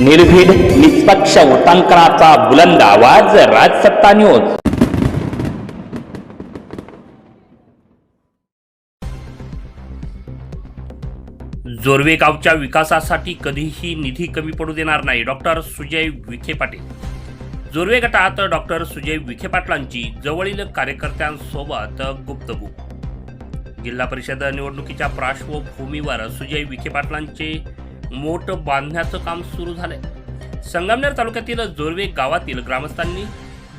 निर्भीड निष्पक्ष उटांकनाचा बुलंद आवाज राजसत्ता न्यूज. जोरवे गावच्या विकासासाठी कधीही निधी कमी पडू देणार नाही डॉक्टर सुजय विखे पाटील. जोरवे गटात डॉक्टर सुजय विखे पाटलांची जवळील कार्यकर्त्यांसोबत गुप्तगुप जिल्हा परिषद निवडणुकीच्या पार्श्वभूमीवर सुजय विखे पाटलांचे मोठ बांधण्याचं काम सुरू झालंय. संगमनेर तालुक्यातील जोरवे गावातील ग्रामस्थांनी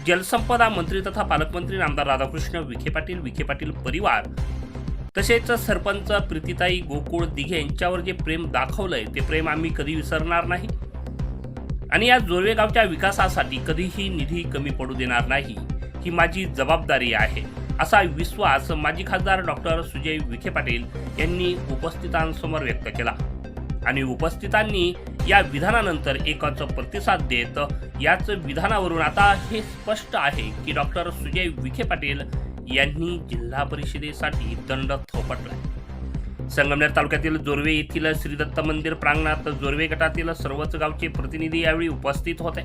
जलसंपदा मंत्री तथा पालकमंत्री नामदार राधाकृष्ण विखे पाटील विखे पाटील परिवार तसेच सरपंच प्रीतीताई गोकुळ दिघे यांच्यावर जे प्रेम दाखवलंय ते प्रेम आम्ही कधी विसरणार नाही. आणि या जोरवे गावच्या विकासासाठी कधीही निधी कमी पडू देणार नाही ही माझी जबाबदारी आहे असा विश्वास माजी खासदार डॉक्टर सुजय विखे पाटील यांनी उपस्थितांसमोर व्यक्त केला. आणि उपस्थितांनी या विधानानंतर एकच प्रतिसाद देत याच विधानावरून आता हे स्पष्ट आहे की डॉक्टर सुजय विखे पाटील यांनी जिल्हा परिषदेसाठी दंड थोपटला. संगमनेर तालुक्यातील जोरवे येथील श्री दत्त मंदिर प्रांगणात जोरवे गटातील सर्वच गावचे प्रतिनिधी यावेळी उपस्थित होते.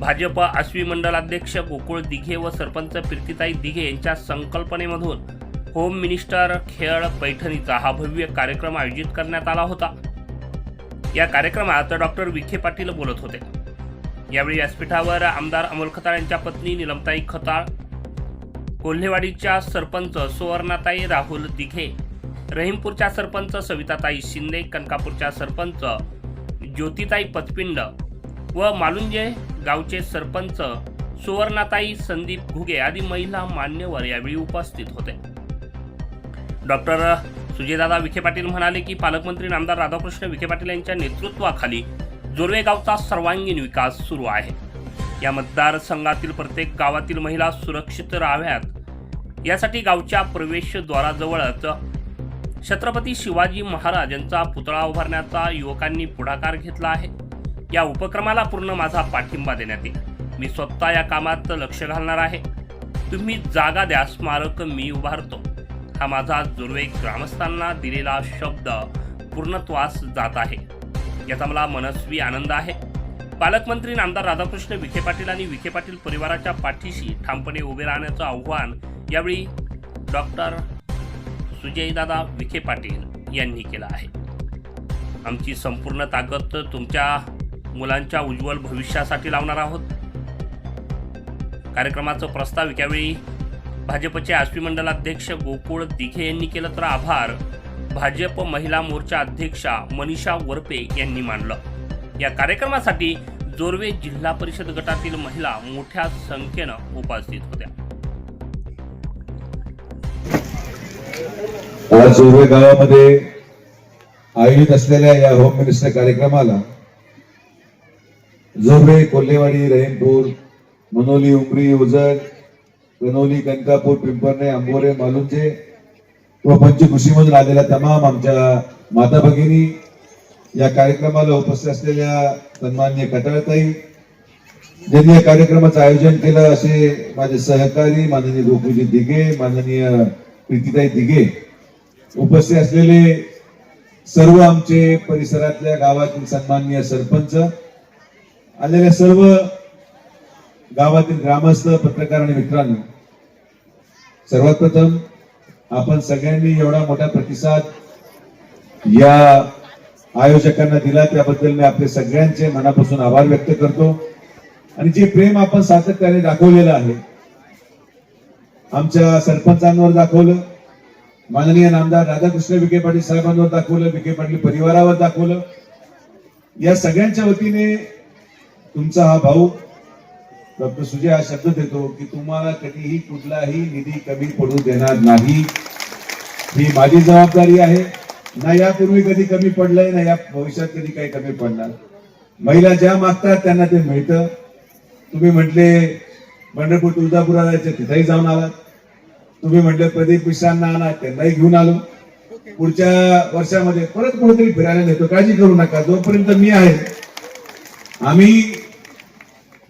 भाजप आश्वी मंडलाध्यक्ष गोकुळ दिघे व सरपंच प्रीतीताई दिघे यांच्या संकल्पनेमधून होम मिनिस्टर खेळ पैठणीचा हा भव्य कार्यक्रम आयोजित करण्यात आला होता. या कार्यक्रमात डॉक्टर विखे पाटील बोलत होते. यावेळी व्यासपीठावर आमदार अमोल खताळ यांच्या पत्नी निलमताई खताळ कोल्हेवाडीच्या सरपंच सुवर्णाताई राहुल दिघे रहीमपूरच्या सरपंच सविताताई शिंदे कनकापूरच्या सरपंच ज्योतिताई पचपिंड व मालुंजे गावचे सरपंच सुवर्णाताई संदीप घुगे आदी महिला मान्यवर यावेळी उपस्थित होते. डॉक्टर सुजयदादा विखे पाटील म्हणाले की पालकमंत्री नामदार राधाकृष्ण विखे पाटील यांच्या नेतृत्वाखाली जोरवे गावचा सर्वांगीण विकास सुरू आहे. या मतदारसंघातील प्रत्येक गावातील महिला सुरक्षित राहाव्यात. यासाठी गावच्या प्रवेशद्वाराजवळच छत्रपती शिवाजी महाराज यांचा पुतळा उभारण्याचा युवकांनी पुढाकार घेतला आहे. या उपक्रमाला पूर्ण माझा पाठिंबा देण्यात येईल. मी स्वतः या कामात लक्ष घालणार आहे. तुम्ही जागा द्या स्मारक मी उभारतो. हा माझा जुनवे ग्रामस्थांना दिलेला शब्द पूर्णत्वास जात आहे. याचा मला मनस्वी आनंद आहे. पालकमंत्री नामदार राधाकृष्ण विखे पाटील आणि विखे पाटील परिवाराच्या पाठीशी ठामपणे उभे राहण्याचं आव्हान यावेळी डॉक्टर सुजयदादा विखे पाटील यांनी केलं आहे. आमची संपूर्ण ताकद तुमच्या मुलांच्या उज्ज्वल भविष्यासाठी लावणार आहोत. कार्यक्रमाचं प्रस्ताव यावेळी भाजपचे आश्वी मंडल अध्यक्ष गोकुळ दिघे यांनी केलं तर आभार. भाजप महिला मोर्चा अध्यक्षा मनीषा वरपे यांनी मानलं. या कार्यक्रमासाठी जोरवे जिल्हा परिषद गटातील महिला मोठ्या संख्येनं उपस्थित होत्या. आज जोरवे गावामध्ये आयोजित असलेल्या या होम मिनिस्टर कार्यक्रमाला जोरवे कोल्हेवाडी रहीमपूर मनोली उमरी उजड कनोली कनकापूर पिंपरणे आंबोरे मालुंजे व पंचकृषीमधून आलेल्या तमाम आमच्या माता भगिनी या कार्यक्रमाला उपस्थित असलेल्या सन्मान्य कटाळताई ज्यांनी या कार्यक्रमाचं आयोजन केलं असे माझे सहकारी माननीय गोकुळजी दिघे माननीय प्रीतीताई दिघे उपस्थित असलेले सर्व आमचे परिसरातल्या गावातील सन्माननीय सरपंच आलेल्या सर्व गावातील ग्रामस्थ पत्रकार आणि मित्रांनो सर्वात प्रथम आपण सगळ्यांनी एवढा मोठा प्रतिसाद या आयोजकांना दिला. त्याबद्दल मी आपले सगळ्यांचे मनापासून आभार व्यक्त करतो. आणि जे प्रेम आपण सातत्याने दाखवलेलं आहे आमच्या सरपंचांवर दाखवलं माननीय नामदार राधाकृष्ण विखे पाटील साहेबांवर दाखवलं विखे पाटील परिवारावर दाखवलं. या सगळ्यांच्या वतीने तुमचा हा भाऊ डॉक्टर सुजय हा शब्द देतो की तुम्हाला कधीही कुठलाही निधी कमी पडू देणार नाही. ही माझी जबाबदारी आहे. ना यापूर्वी कधी कमी पडलंय ना या भविष्यात कधी काही कमी पडणार. महिला ज्या मागतात त्यांना ते मिळतं. तुम्ही म्हटले पंढरपूर तुळजापुरा जायचं तिथेही जाऊन आलात. तुम्ही म्हटले प्रदीप मिश्रांना आणा त्यांनाही घेऊन आलो. पुढच्या वर्षामध्ये परत कुठेतरी फिरायला नेतो. काळजी करू नका. जोपर्यंत मी आहे आम्ही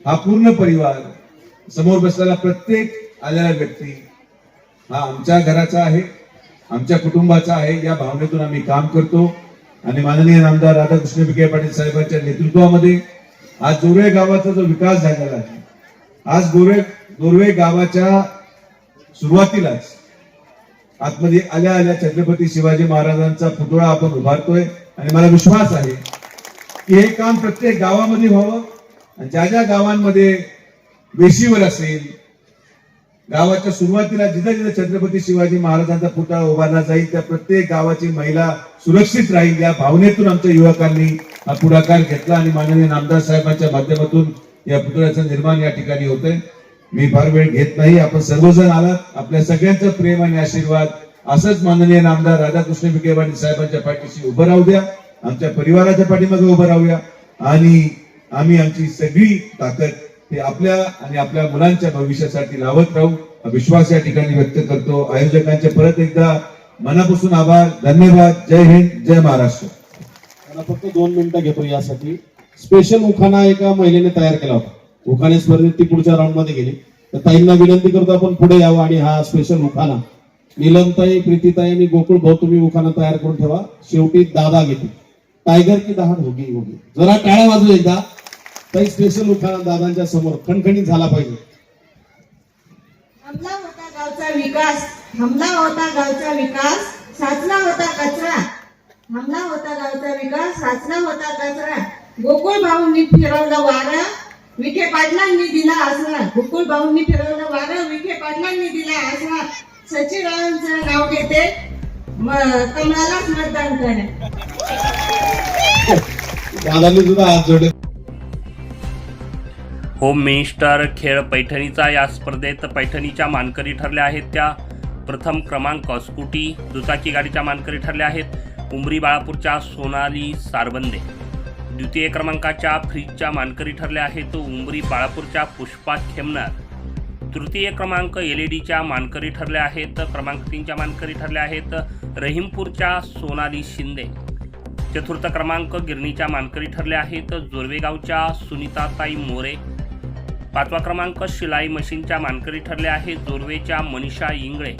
हा पूर्ण परिवार समोर बसलेला प्रत्येक आलेला व्यक्ती हा आमच्या घराचा आहे आमच्या कुटुंबाचा आहे. या भावनेतून आम्ही काम करतो. आणि माननीय आमदार राधाकृष्ण विखे पाटील साहेबांच्या नेतृत्वामध्ये आज गोरवे गावाचा जो विकास झालेला आहे आज गोरवे गोरवे गावाच्या सुरुवातीलाच आतमध्ये आल्या आल्या छत्रपती शिवाजी महाराजांचा पुतळा आपण उभारतोय. आणि मला विश्वास आहे की हे काम प्रत्येक गावामध्ये व्हावं. ज्या ज्या गावांमध्ये वेशीवर असेल गावाच्या सुरुवातीला जिथं जिथं छत्रपती शिवाजी महाराजांचा पुतळा उभारला जाईल त्या प्रत्येक गावाची महिला सुरक्षित राहील या भावनेतून आमच्या युवकांनी हा पुढाकार घेतला आणि माननीय नामदार साहेबांच्या माध्यमातून या पुतळ्याचं निर्माण या ठिकाणी होतंय. मी फार वेळ घेत नाही आपण सर्वजण आलात आपल्या सगळ्यांचं प्रेम आणि आशीर्वाद असंच माननीय नामदार राधाकृष्ण विखे पाटील साहेबांच्या पाठीशी उभं राहू द्या आमच्या परिवाराच्या पाठीमागे उभं राहूया आणि आम्ही आमची सगळी ताकद ते आपल्या आणि आपल्या मुलांच्या भविष्यासाठी लावत राहू. विश्वास या ठिकाणी व्यक्त करतो. आयोजकांचे परत एकदा मनापासून आभार धन्यवाद. जय हिंद जय महाराष्ट्र. मला फक्त दोन मिनिटं घेतो यासाठी. स्पेशल उखाणा एका महिलेने तयार केला होता. उखाणे स्पर्धेत ती पुढच्या राऊंडमध्ये गेली. तर ताईंना विनंती करतो आपण पुढे यावं आणि हा स्पेशल उखाणा. नीलमताई प्रीतीताई आणि गोकुळ भाऊ तुम्ही उखाणा तयार करून ठेवा. शेवटी दादा घेतील. टायगर की दहा होगी होगी. जरा टाळ्या वाजू एकदा. ताई स्पेशल उखाणा दादांच्या समोर खणखणीत झाला पाहिजे. हमला होता गावचा विकास हमला होता गावचा विकास साचला होता कचरा. हमला होता गावचा विकास साचला होता कचरा. गोकुळ भाऊंनी फिरवलं वारा विखे पाटलांनी दिला आसरा. गोकुळ भाऊंनी फिरवलं वारा विखे पाटलांनी दिला आसरा. सचिवांचं नाव घेते कमळालाच मतदान करा दादांनी सुद्धा हात जोडले. होम मिनिस्टर खेळ पैठणीचा या स्पर्धेत पैठणीच्या मानकरी ठरल्या आहेत त्या. प्रथम क्रमांक स्कूटी दुचाकी गाडीच्या मानकरी ठरल्या आहेत. उमरी बाळापूरच्या सोनाली सारबंदे. द्वितीय क्रमांकाच्या फ्रीजच्या मानकरी ठरल्या आहेत. उमरी बाळापूरच्या पुष्पा खेमनार. तृतीय क्रमांक एल ई डीच्या मानकरी ठरल्या आहेत. क्रमांक तीनच्या मानकरी ठरल्या आहेत. रहीमपूरच्या सोनाली शिंदे. चतुर्थ क्रमांक गिरणीच्या मानकरी ठरल्या आहेत. जोरवेगावच्या सुनीताताई मोरे. पाचवा क्रमांक शिलाई मशीनच्या मानकरी ठरल्या आहेत. जोरवेच्या मनीषा इंगळे.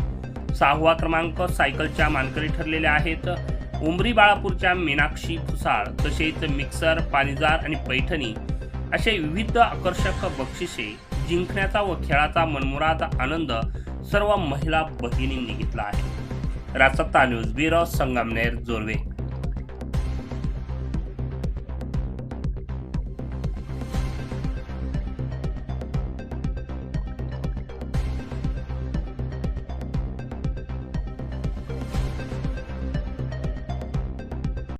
सहावा क्रमांक सायकलच्या मानकरी ठरलेल्या आहेत. उमरी बाळापूरच्या मीनाक्षी फुसाळ तसेच मिक्सर पाणीजार आणि पैठणी असे विविध आकर्षक बक्षिसे जिंकण्याचा व खेळाचा मनमुराद आनंद सर्व महिला भगिनींनी घेतला आहे. Rajsatta news bureau Sangamner Jorve.